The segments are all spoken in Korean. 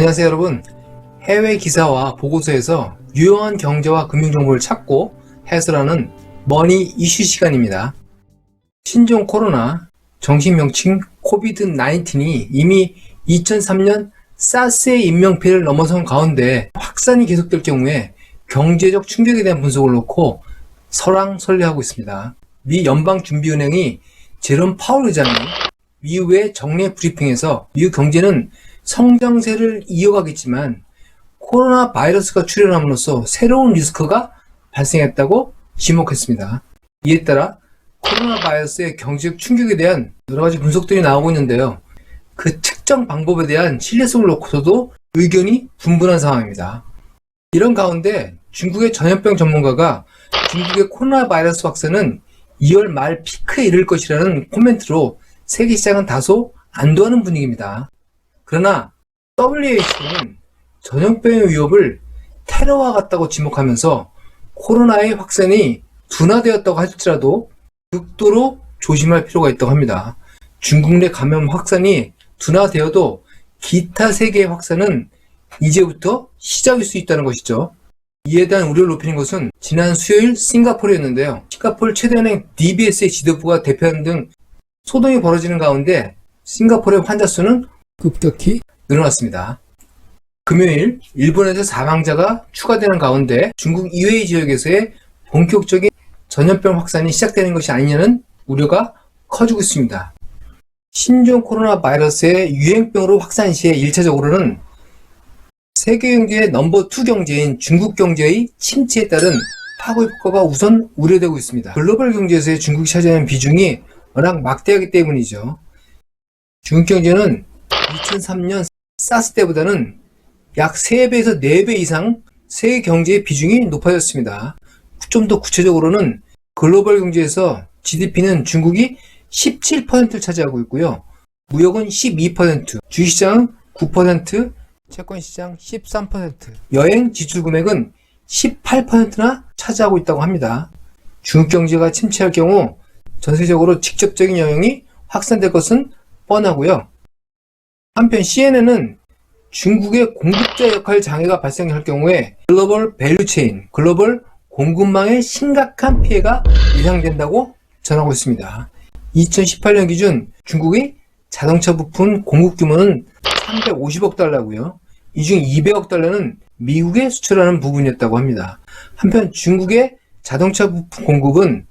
안녕하세요 여러분 해외 기사와 보고서에서 유용한 경제와 금융 정보를 찾고 해설하는 머니 이슈 시간입니다. 신종 코로나 정식 명칭 코비드 19이 이미 2003년 사스의 인명피해를 넘어선 가운데 확산이 계속될 경우에 경제적 충격에 대한 분석을 놓고 설왕설래하고 있습니다. 미 연방준비은행이 제롬 파월 의장이 미국의 정례 브리핑에서 미국 경제는 성장세를 이어가겠지만 코로나 바이러스가 출현함으로써 새로운 리스크가 발생했다고 지목했습니다. 이에 따라 코로나 바이러스의 경제적 충격에 대한 여러 가지 분석들이 나오고 있는데요. 그 측정 방법에 대한 신뢰성을 놓고서도 의견이 분분한 상황입니다. 이런 가운데 중국의 전염병 전문가가 중국의 코로나 바이러스 확산은 2월 말 피크에 이를 것이라는 코멘트로 세계 시장은 다소 안도하는 분위기입니다. 그러나 WHO는 전염병의 위협을 테러와 같다고 지목하면서 코로나의 확산이 둔화되었다고 할지라도 극도로 조심할 필요가 있다고 합니다. 중국 내 감염 확산이 둔화되어도 기타 세계의 확산은 이제부터 시작일 수 있다는 것이죠. 이에 대한 우려를 높이는 것은 지난 수요일 싱가포르였는데요. 싱가포르 최대은행 DBS의 지도부가 대표하는 등 소동이 벌어지는 가운데 싱가포르의 환자 수는 급격히 늘어났습니다. 금요일 일본에서 사망자가 추가되는 가운데 중국 이외의 지역에서의 본격적인 전염병 확산이 시작되는 것이 아니냐는 우려가 커지고 있습니다. 신종 코로나 바이러스의 유행병으로 확산 시에 1차적으로는 세계 경제의 넘버 2 경제인 중국 경제의 침체에 따른 파고 효과가 우선 우려되고 있습니다. 글로벌 경제에서의 중국이 차지하는 비중이 워낙 막대하기 때문이죠. 중국 경제는 2003년 사스 때보다는 약 3배에서 4배 이상 세계 경제의 비중이 높아졌습니다. 좀 더 구체적으로는 글로벌 경제에서 GDP는 중국이 17%를 차지하고 있고요. 무역은 12%, 주식시장은 9%, 채권시장 13%, 여행 지출 금액은 18%나 차지하고 있다고 합니다. 중국 경제가 침체할 경우 전 세적으로 직접적인 영향이 확산될 것은 뻔하고요. 한편 CNN은 중국의 공급자 역할 장애가 발생할 경우에 글로벌 밸류체인, 글로벌 공급망에 심각한 피해가 예상된다고 전하고 있습니다. 2018년 기준 중국의 자동차 부품 공급 규모는 350억 달러고요. 이 중 200억 달러는 미국에 수출하는 부분이었다고 합니다. 한편 중국의 자동차 부품 공급은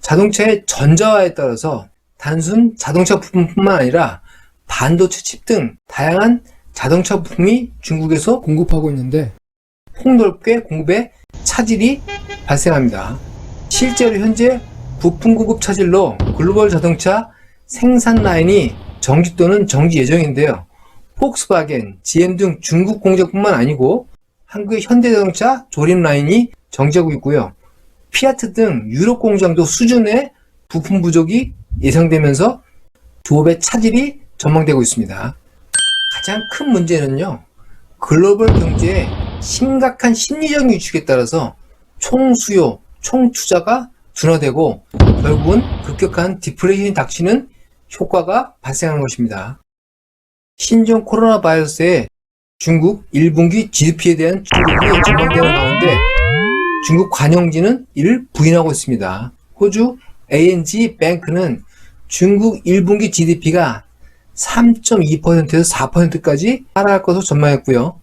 자동차의 전자화에 따라서 단순 자동차 부품뿐만 아니라 반도체 칩 등 다양한 자동차 부품이 중국에서 공급하고 있는데 폭넓게 공급에 차질이 발생합니다. 실제로 현재 부품 공급 차질로 글로벌 자동차 생산 라인이 정지 또는 정지 예정인데요. 폭스바겐, GM 등 중국 공장뿐만 아니고 한국의 현대자동차 조립 라인이 정지하고 있고요. 피아트 등 유럽 공장도 수준의 부품 부족이 예상되면서 조업의 차질이 전망되고 있습니다. 가장 큰 문제는요. 글로벌 경제의 심각한 심리적 위축에 따라서 총수요, 총투자가 둔화되고 결국은 급격한 디플레이션이 닥치는 효과가 발생하는 것입니다. 신종 코로나 바이러스의 중국 1분기 GDP에 대한 충격이 전망되는 가운데 중국 관영지는 이를 부인하고 있습니다. 호주 ANG 뱅크는 중국 1분기 GDP가 3.2%에서 4%까지 하락할 것으로 전망했고요.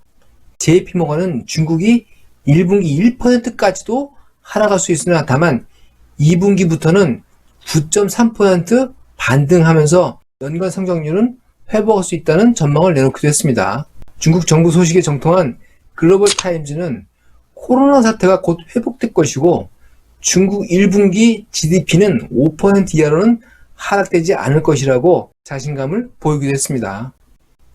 JP모건은 중국이 1분기 1%까지도 하락할 수 있으나 다만 2분기부터는 9.3% 반등하면서 연간 성장률은 회복할 수 있다는 전망을 내놓기도 했습니다. 중국 정부 소식에 정통한 글로벌 타임즈는 코로나 사태가 곧 회복될 것이고 중국 1분기 GDP는 5% 이하로는 하락되지 않을 것이라고 자신감을 보이기도 했습니다.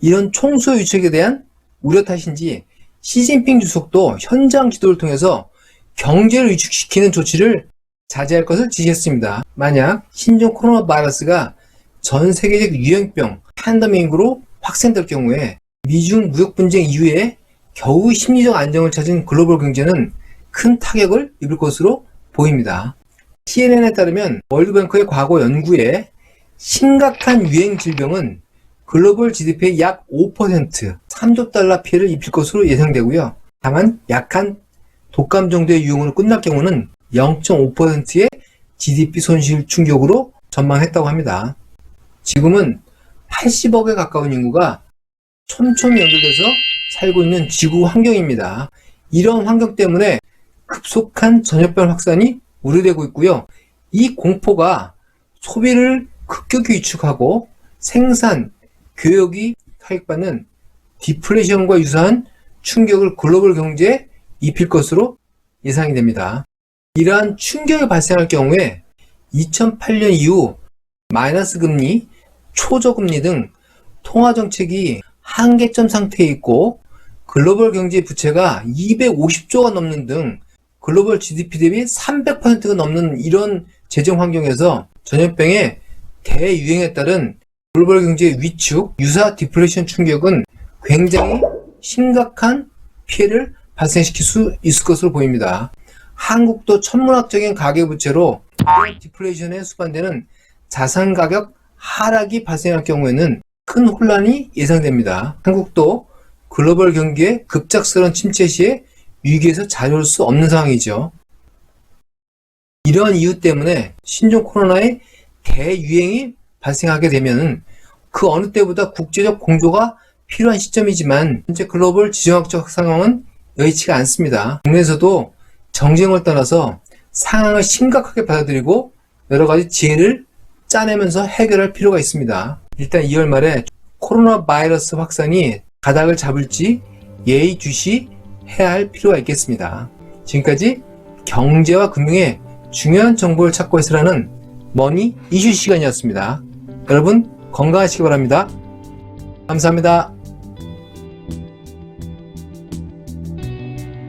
이런 총수 유책에 대한 우려 탓인지 시진핑 주석도 현장 지도를 통해서 경제를 위축시키는 조치를 자제할 것을 지시했습니다. 만약 신종 코로나 바이러스가 전 세계적 유행병 팬데믹으로 확산될 경우에 미중 무역 분쟁 이후에 겨우 심리적 안정을 찾은 글로벌 경제는 큰 타격을 입을 것으로 보입니다. CNN에 따르면 월드뱅크의 과거 연구에 심각한 유행 질병은 글로벌 GDP의 약 5%, 3조 달러 피해를 입힐 것으로 예상되고요. 다만 약한 독감 정도의 유형으로 끝날 경우는 0.5%의 GDP 손실 충격으로 전망했다고 합니다. 지금은 80억에 가까운 인구가 촘촘히 연결돼서 살고 있는 지구 환경입니다. 이런 환경 때문에 급속한 전염병 확산이 우려되고 있고요. 이 공포가 소비를 급격히 위축하고 생산, 교역이 타격받는 디플레이션과 유사한 충격을 글로벌 경제에 입힐 것으로 예상이 됩니다. 이러한 충격이 발생할 경우에 2008년 이후 마이너스 금리, 초저금리 등 통화 정책이 한계점 상태에 있고 글로벌 경제 부채가 250조가 넘는 등 글로벌 GDP 대비 300%가 넘는 이런 재정 환경에서 전염병의 대유행에 따른 글로벌 경제 위축, 유사 디플레이션 충격은 굉장히 심각한 피해를 발생시킬 수 있을 것으로 보입니다. 한국도 천문학적인 가계부채로 디플레이션에 수반되는 자산 가격 하락이 발생할 경우에는 큰 혼란이 예상됩니다. 한국도 글로벌 경기의 급작스러운 침체 시에 위기에서 자유할 수 없는 상황이죠. 이러한 이유 때문에 신종 코로나의 대유행이 발생하게 되면 그 어느 때보다 국제적 공조가 필요한 시점이지만 현재 글로벌 지정학적 상황은 여의치가 않습니다. 국내에서도 정쟁을 떠나서 상황을 심각하게 받아들이고 여러 가지 지혜를 짜내면서 해결할 필요가 있습니다. 일단 2월 말에 코로나 바이러스 확산이 가닥을 잡을지 예의주시 해야 할 필요가 있겠습니다. 지금까지 경제와 금융의 중요한 정보를 찾고 있으라는 머니 이슈 시간이었습니다. 여러분 건강하시기 바랍니다. 감사합니다.